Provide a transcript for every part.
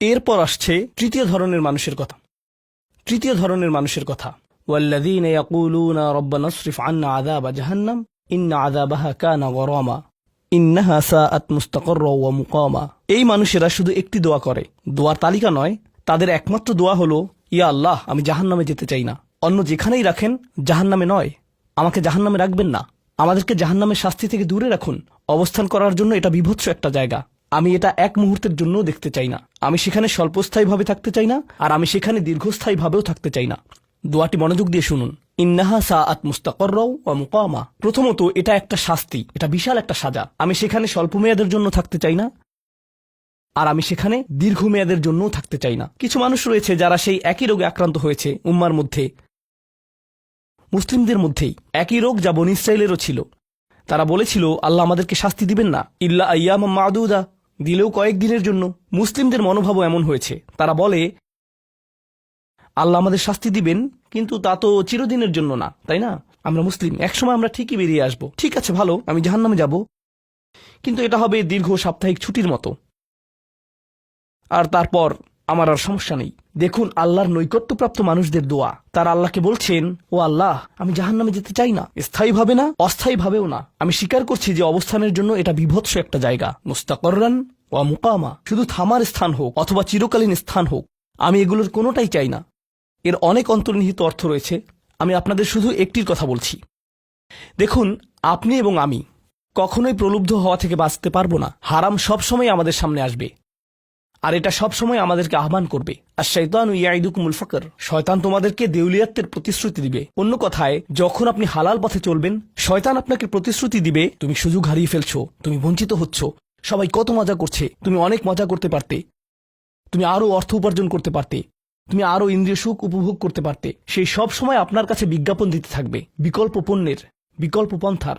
এরপর আসছে তৃতীয় ধরনের মানুষের কথা তৃতীয় ধরনের মানুষের কথা والذين يقولون ربنا اصرف عنا عذاب جهنم إن عذابها كان غراما إنها ساءت مستقرا ومقاما এই মানুষেরা শুধু একটি দোয়া করে দোয়ার তালিকা নয় তাদের একমাত্র দোয়া হলো ইয়া আল্লাহ আমি জাহান্নামে যেতে চাই না অন্য যেখানেই রাখেন জাহান্নামে নয় আমাকে জাহান্নামে রাখবেন না আমাদেরকে জাহান্নামের শাস্তি থেকে দূরে রাখুন অবস্থান করার জন্য এটা বিভৎস একটা জায়গা আমি এটা এক মুহূর্তের জন্য দেখতে চাই না। আমি সেখানে স্বল্পস্থায়ীভাবে থাকতে চাই না, আর আমি সেখানে দীর্ঘস্থায়ীভাবেও থাকতে চাই না। দোয়াটি মনোযোগ দিয়ে শুনুন। ইন্নাহা সা আত মুস্তাকর্রাও মুকামা। প্রথমত, এটা একটা শাস্তি, এটা বিশাল একটা সাজা। আমি সেখানে স্বল্প মেয়াদের জন্য থাকতে চাই না, আর আমি সেখানে দীর্ঘমেয়াদের জন্যও থাকতে চাই না। কিছু মানুষ রয়েছে যারা সেই একই রোগে আক্রান্ত হয়েছে উম্মার মধ্যে, মুসলিমদের মধ্যেই। একই রোগ যা বন ইসরায়েলেরও ছিল। তারা বলেছিল, আল্লাহ আমাদেরকে শাস্তি দিবেন না। ইল্লা আয়াম মাদুদা। দিলেও কয়েকদিনের জন্য মুসলিমদের মনোভাবও এমন হয়েছে। তারা বলে, আল্লাহ আমাদের শাস্তি দিবেন, কিন্তু তা তো চিরদিনের জন্য না, তাই না? আমরা মুসলিম, একসময় আমরা ঠিকই বেরিয়ে আসব। ঠিক আছে, ভালো, আমি জাহান নামে যাব। কিন্তু এটা হবে দীর্ঘ সাপ্তাহিক ছুটির মতো। আর তারপর আমার আর সমস্যা নেই। দেখুন, আল্লাহর নৈকট্যপ্রাপ্ত মানুষদের দোয়া। তার আল্লাহকে বলছেন, ও আল্লাহ, আমি জাহান্নামে যেতে চাই না। স্থায়ীভাবে না অস্থায়ীভাবেও না। আমি স্বীকার করছি যে অবস্থানের জন্য এটা বিভৎস একটা জায়গা। মুস্তাকরান ও মুকামা। শুধু থামার স্থান হোক, অথবা চিরকালীন স্থান হোক, আমি এগুলোর কোনোটাই চাই না। এর অনেক অন্তর্নিহিত অর্থ রয়েছে। আমি আপনাদের শুধু একটির কথা বলছি। দেখুন, আপনি এবং আমি কখনোই প্রলুব্ধ হওয়া থেকে বাঁচতে পারব না। হারাম সবসময় আমাদের সামনে আসবে। আর এটা সবসময় আমাদেরকে আহ্বান করবে। আর শৈতান ইয়াইদুকুমুল ফকর, শয়তান তোমাদেরকে দেউলিয়াত্বের প্রতিশ্রুতি দিবে। অন্য কথায়, যখন আপনি হালাল পথে চলবেন, শয়তান আপনাকে প্রতিশ্রুতি দিবে, তুমি সুযোগ হারিয়ে ফেলছো, তুমি বঞ্চিত হচ্ছ, সবাই কত মজা করছে, তুমি অনেক মজা করতে পারতে, তুমি আরও অর্থ উপার্জন করতে পারতে, তুমি আরও ইন্দ্রিয় সুখ উপভোগ করতে পারতে, সেই সব সময় আপনার কাছে বিজ্ঞাপন দিতে থাকবে। বিকল্প পণ্যের, বিকল্প পন্থার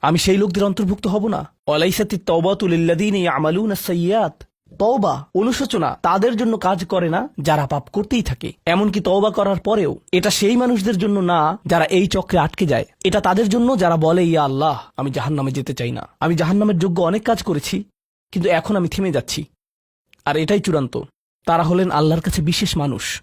আমি সেই লোকদের অন্তর্ভুক্ত হব না। অলাইসাতি তওবাতুলিল্লাদিন ইয়ামালুন সাইয়াত তওবা, অনুশোচনা, তাদের জন্য কাজ করে না, যারা পাপ করতেই থাকে। এমনকি তওবা করার পরেও, এটা সেই মানুষদের জন্য না, যারা এই চক্রে আটকে যায়। এটা তাদের জন্য যারা বলে, ইয়া আল্লাহ, আমি জাহান্নামে যেতে চাই না। আমি জাহান্নামের যোগ্য অনেক কাজ করেছি, কিন্তু এখন আমি থেমে যাচ্ছি। আর এটাই চূড়ান্ত। তারা হলেন আল্লাহর কাছে বিশেষ মানুষ।